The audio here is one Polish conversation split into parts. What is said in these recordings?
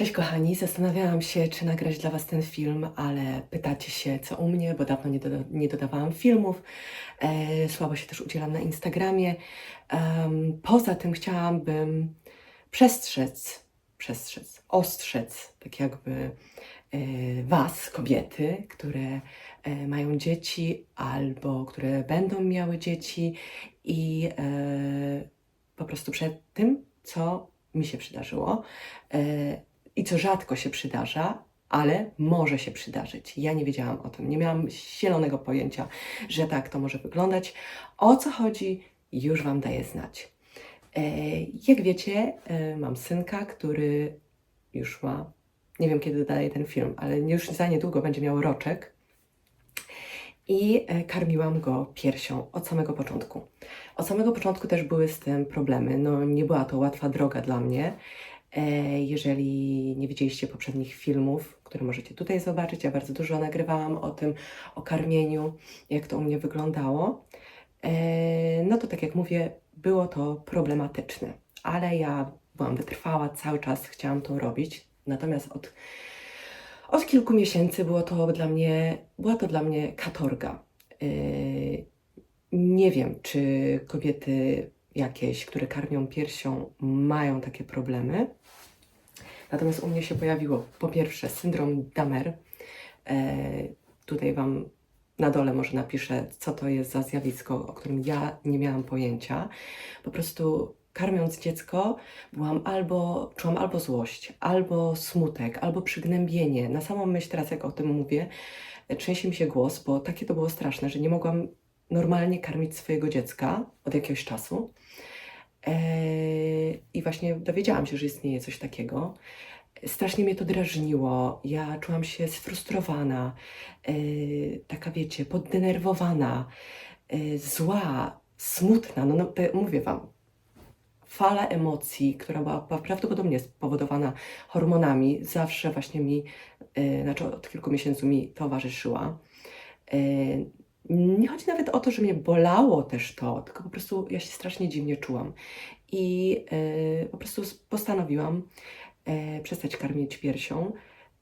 Cześć kochani, zastanawiałam się, czy nagrać dla Was ten film, ale pytacie się, co u mnie, bo dawno nie, nie dodawałam filmów. E, słabo się też udzielam na Instagramie. Em, poza tym chciałabym przestrzec, przestrzec, ostrzec, tak jakby e, Was, kobiety, które e, mają dzieci albo które będą miały dzieci i e, po prostu przed tym, co mi się przydarzyło e, i co rzadko się przydarza, ale może się przydarzyć. Ja nie wiedziałam o tym, nie miałam zielonego pojęcia, że tak to może wyglądać. O co chodzi, już Wam daję znać. E, jak wiecie, e, mam synka, który już ma, nie wiem kiedy dodaję ten film, ale już za niedługo będzie miał roczek. I e, karmiłam go piersią od samego początku. Od samego początku też były z tym problemy. No, nie była to łatwa droga dla mnie. E, Jeżeli nie widzieliście poprzednich filmów, które możecie tutaj zobaczyć, ja bardzo dużo nagrywałam o tym, o karmieniu, jak to u mnie wyglądało. E, No to tak jak mówię, było to problematyczne, ale ja byłam wytrwała, cały czas chciałam to robić. Natomiast od, od kilku miesięcy było to dla mnie, była to dla mnie katorga. E, Nie wiem, czy kobiety jakieś, które karmią piersią, mają takie problemy. Natomiast u mnie się pojawiło po pierwsze syndrom Damer. E, tutaj Wam na dole może napiszę, co to jest za zjawisko, o którym ja nie miałam pojęcia. Po prostu karmiąc dziecko, byłam albo, czułam albo złość, albo smutek, albo przygnębienie. Na samą myśl teraz, jak o tym mówię, trzęsie mi się głos, bo takie to było straszne, że nie mogłam normalnie karmić swojego dziecka od jakiegoś czasu. Eee, I właśnie dowiedziałam się, że istnieje coś takiego. Strasznie mnie to drażniło. Ja czułam się sfrustrowana, eee, taka wiecie, poddenerwowana, eee, zła, smutna. No, no mówię Wam, fala emocji, która była prawdopodobnie spowodowana hormonami, zawsze właśnie mi, e, znaczy od kilku miesięcy mi towarzyszyła. Nie chodzi nawet o to, że mnie bolało też to, tylko po prostu ja się strasznie dziwnie czułam. I e, po prostu postanowiłam e, przestać karmić piersią,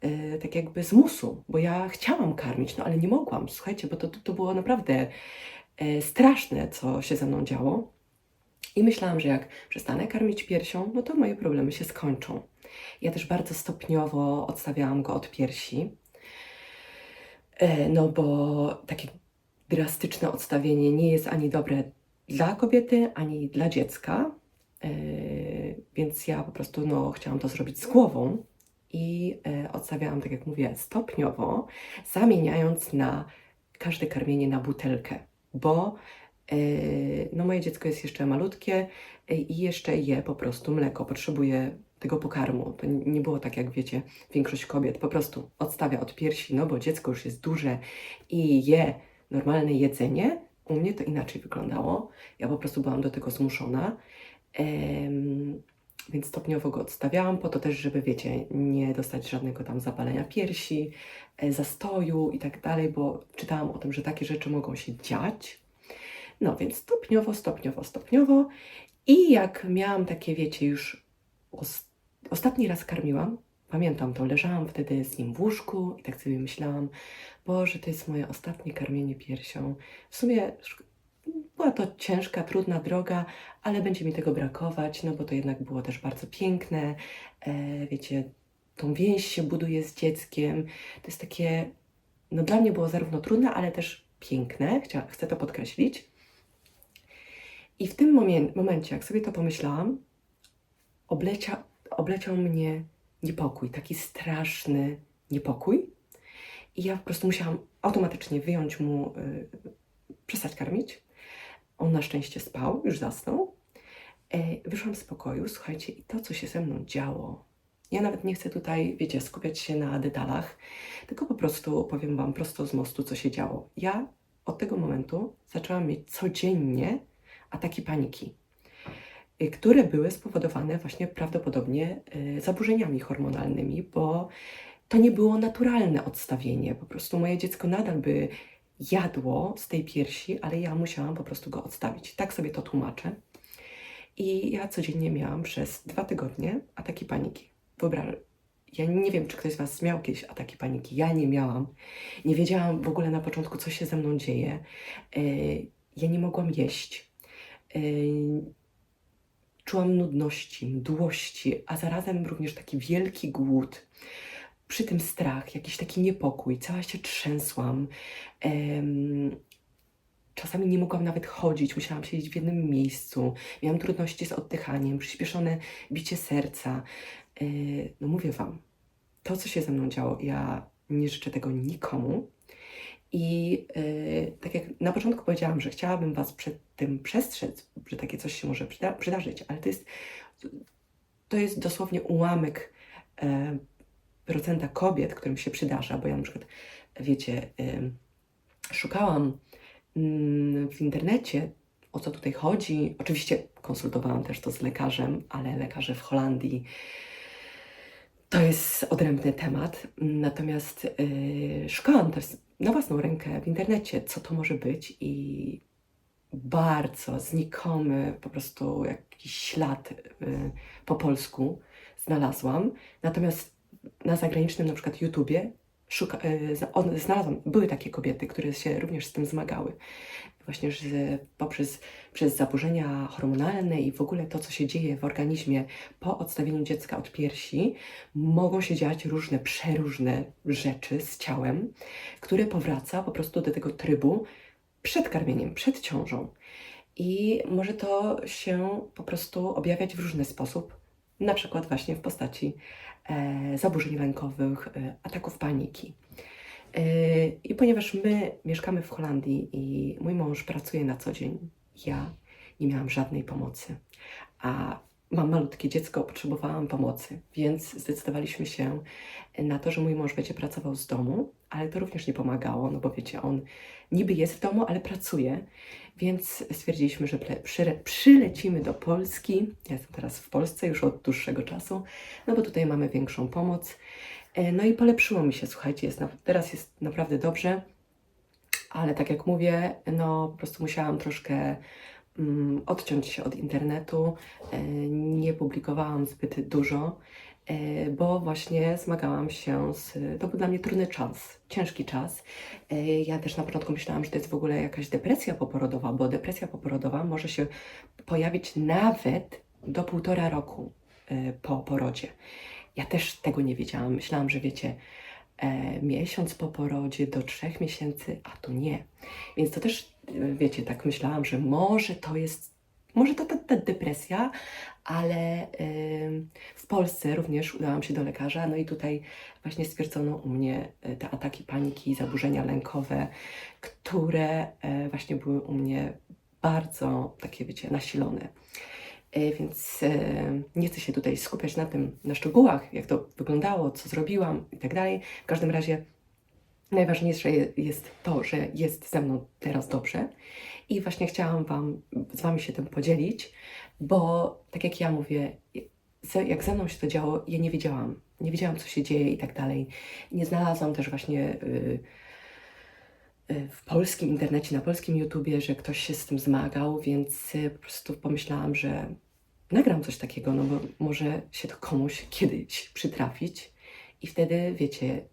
e, tak jakby z musu, bo ja chciałam karmić, no ale nie mogłam, słuchajcie, bo to, to, to było naprawdę straszne, co się ze mną działo. I myślałam, że jak przestanę karmić piersią, no to moje problemy się skończą. Ja też bardzo stopniowo odstawiałam go od piersi, no bo takie drastyczne odstawienie nie jest ani dobre dla kobiety, ani dla dziecka. E, Więc ja po prostu no, chciałam to zrobić z głową i e, odstawiałam, tak jak mówię, stopniowo, zamieniając na każde karmienie na butelkę, bo e, no, moje dziecko jest jeszcze malutkie i jeszcze je po prostu mleko, potrzebuje tego pokarmu. To nie było tak, jak wiecie, większość kobiet po prostu odstawia od piersi, no bo dziecko już jest duże i je normalne jedzenie. U mnie to inaczej wyglądało. Ja po prostu byłam do tego zmuszona. Więc stopniowo go odstawiałam, po to też, żeby, wiecie, nie dostać żadnego tam zapalenia piersi, e, zastoju i tak dalej, bo czytałam o tym, że takie rzeczy mogą się dziać. No więc stopniowo, stopniowo, stopniowo. I jak miałam takie, wiecie, już os- ostatni raz karmiłam, pamiętam to, leżałam wtedy z nim w łóżku i tak sobie myślałam, Boże, to jest moje ostatnie karmienie piersią. W sumie była to ciężka, trudna droga, ale będzie mi tego brakować, no bo to jednak było też bardzo piękne. E, wiecie, tą więź się buduje z dzieckiem. To jest takie, no dla mnie było zarówno trudne, ale też piękne. Chcia, chcę to podkreślić. I w tym momie- momencie, jak sobie to pomyślałam, oblecia, obleciał mnie niepokój, taki straszny niepokój. I ja po prostu musiałam automatycznie wyjąć mu, y, przestać karmić. On na szczęście spał, już zasnął. E, wyszłam z pokoju, słuchajcie, i to, co się ze mną działo. Ja nawet nie chcę tutaj, wiecie, skupiać się na detalach, tylko po prostu powiem Wam prosto z mostu, co się działo. Ja od tego momentu zaczęłam mieć codziennie ataki paniki, które były spowodowane właśnie prawdopodobnie y, zaburzeniami hormonalnymi, bo to nie było naturalne odstawienie. Po prostu moje dziecko nadal by jadło z tej piersi, ale ja musiałam po prostu go odstawić. Tak sobie to tłumaczę. I ja codziennie miałam przez dwa tygodnie ataki paniki. Wyobraź, Ja nie wiem, czy ktoś z Was miał kiedyś ataki paniki. Ja nie miałam. Nie wiedziałam w ogóle na początku, co się ze mną dzieje. E, Ja nie mogłam jeść. Czułam nudności, mdłości, a zarazem również taki wielki głód. Przy tym strach, jakiś taki niepokój, cała się trzęsłam. Czasami nie mogłam nawet chodzić, musiałam siedzieć w jednym miejscu. Miałam trudności z oddychaniem, przyspieszone bicie serca. E, No mówię Wam, to co się ze mną działo, ja nie życzę tego nikomu. I e, tak jak na początku powiedziałam, że chciałabym Was przed tym przestrzec, że takie coś się może przyda przydarzyć, ale to jest, to jest dosłownie ułamek e, procenta kobiet, którym się przydarza, bo ja na przykład, wiecie, em, szukałam mm, w internecie, o co tutaj chodzi. Oczywiście konsultowałam też to z lekarzem, ale lekarze w Holandii to jest odrębny temat. Natomiast yy, szukałam też na własną rękę w internecie, co to może być i bardzo znikomy po prostu jakiś ślad yy, po polsku znalazłam. Natomiast na zagranicznym na przykład YouTubie szuka, on- znalazłam, były takie kobiety, które się również z tym zmagały. Właśnie, że poprzez przez zaburzenia hormonalne i w ogóle to, co się dzieje w organizmie po odstawieniu dziecka od piersi, mogą się dziać różne, przeróżne rzeczy z ciałem, które powraca po prostu do tego trybu przed karmieniem, przed ciążą. I może to się po prostu objawiać w różny sposób, na przykład właśnie w postaci e, zaburzeń lękowych, e, ataków paniki. E, I ponieważ my mieszkamy w Holandii i mój mąż pracuje na co dzień, ja nie miałam żadnej pomocy, a mam malutkie dziecko, potrzebowałam pomocy, więc zdecydowaliśmy się na to, że mój mąż będzie pracował z domu, ale to również nie pomagało, no bo wiecie, on niby jest w domu, ale pracuje, więc stwierdziliśmy, że przylecimy do Polski. Ja jestem teraz w Polsce już od dłuższego czasu, no bo tutaj mamy większą pomoc. E, No i polepszyło mi się, słuchajcie, jest na, teraz jest naprawdę dobrze, ale tak jak mówię, no po prostu musiałam troszkę odciąć się od internetu. E, Nie publikowałam zbyt dużo, e, bo właśnie zmagałam się z. To był dla mnie trudny czas, ciężki czas. E, Ja też na początku myślałam, że to jest w ogóle jakaś depresja poporodowa, bo depresja poporodowa może się pojawić nawet do półtora roku po porodzie. Ja też tego nie wiedziałam. Myślałam, że wiecie, miesiąc po porodzie do trzech miesięcy, a tu nie. Więc to też, wiecie, tak myślałam, że może to jest, może to ta, ta depresja, ale w Polsce również udałam się do lekarza, no i tutaj właśnie stwierdzono u mnie e, te ataki paniki, zaburzenia lękowe, które e, właśnie były u mnie bardzo takie, wiecie, nasilone. E, Więc nie chcę się tutaj skupiać na tym, na szczegółach, jak to wyglądało, co zrobiłam i tak dalej. W każdym razie najważniejsze je- jest to, że jest ze mną teraz dobrze i właśnie chciałam Wam, z Wami się tym podzielić, bo tak jak ja mówię, jak ze mną się to działo, ja nie wiedziałam, nie wiedziałam, co się dzieje i tak dalej. Nie znalazłam też właśnie y, y, w polskim internecie, na polskim YouTubie, że ktoś się z tym zmagał, więc y, po prostu pomyślałam, że nagram coś takiego, no bo może się to komuś kiedyś przytrafić i wtedy, wiecie,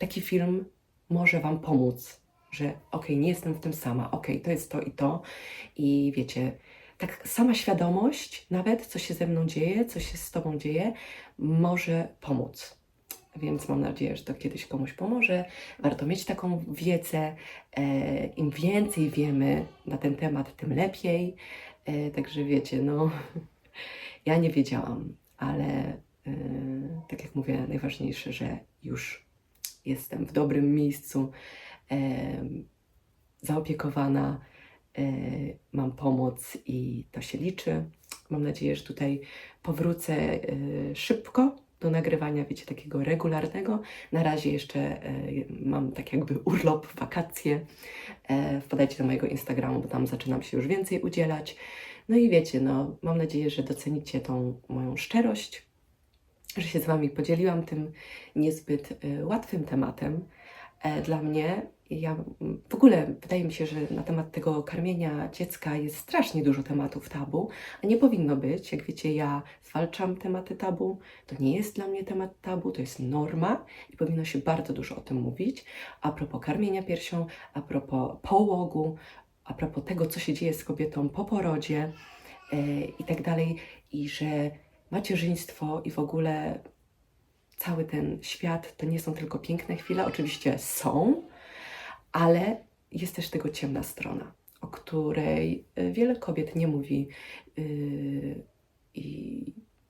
taki film może Wam pomóc, że okej, nie jestem w tym sama, okej, to jest to i to i wiecie, tak sama świadomość nawet, co się ze mną dzieje, co się z Tobą dzieje, może pomóc. Więc mam nadzieję, że to kiedyś komuś pomoże. Warto mieć taką wiedzę. E, Im więcej wiemy na ten temat, tym lepiej. E, Także wiecie, no, ja nie wiedziałam, ale e, tak jak mówię, najważniejsze, że już jestem w dobrym miejscu, em, zaopiekowana, e, mam pomoc i to się liczy. Mam nadzieję, że tutaj powrócę e, szybko do nagrywania, wiecie, takiego regularnego. Na razie jeszcze e, mam tak jakby urlop, wakacje. E, Wpadajcie do mojego Instagramu, bo tam zaczynam się już więcej udzielać. No i wiecie, no, mam nadzieję, że docenicie tą moją szczerość, że się z Wami podzieliłam tym niezbyt e, łatwym tematem, e, dla mnie. Ja mm, w ogóle wydaje mi się, że na temat tego karmienia dziecka jest strasznie dużo tematów tabu, a nie powinno być. Jak wiecie, ja zwalczam tematy tabu. To nie jest dla mnie temat tabu, to jest norma i powinno się bardzo dużo o tym mówić. A propos karmienia piersią, a propos połogu, a propos tego, co się dzieje z kobietą po porodzie e, i tak dalej, i że macierzyństwo i w ogóle cały ten świat to nie są tylko piękne chwile, oczywiście są, ale jest też tego ciemna strona, o której y, wiele kobiet nie mówi yy, i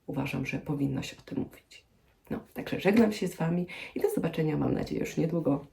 uważam, że powinno się o tym mówić. No, także żegnam się z Wami i do zobaczenia, mam nadzieję, już niedługo.